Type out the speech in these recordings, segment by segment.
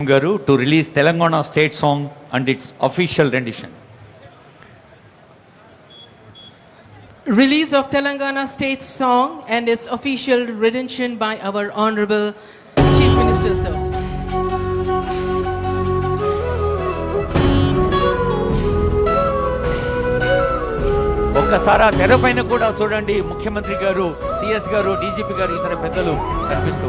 garu to release Telangana state song and its official rendition. Release of Telangana state song and its official rendition by our Honorable Chief Minister, sir. ఒక్కసారి తెర పైన కూడా చూడండి ముఖ్యమంత్రి గారు CS గారు DGP గారు ఇతర పెద్దలు కనిపిస్తూ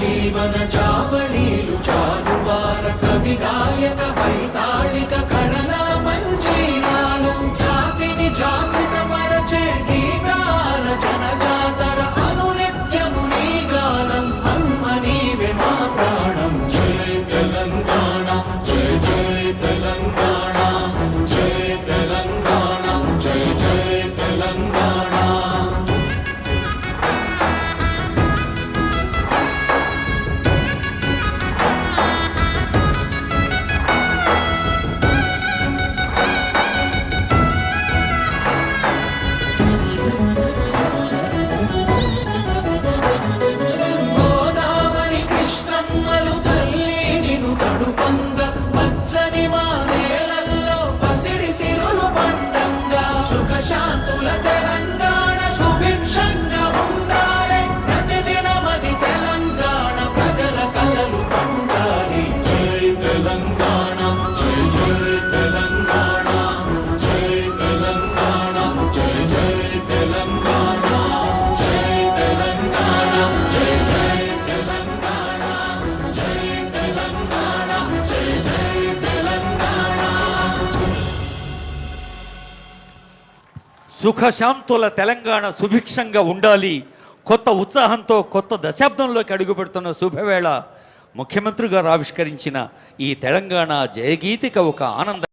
జీవన చావణీలు చాదువార కవి గాయక సుఖశాంతుల తెలంగాణ సుభిక్షంగా ఉండాలి. కొత్త ఉత్సాహంతో కొత్త దశాబ్దంలోకి అడుగుపెడుతున్న శుభవేళ ముఖ్యమంత్రి గారు ఆవిష్కరించిన ఈ తెలంగాణ జయగీతిక ఒక ఆనంద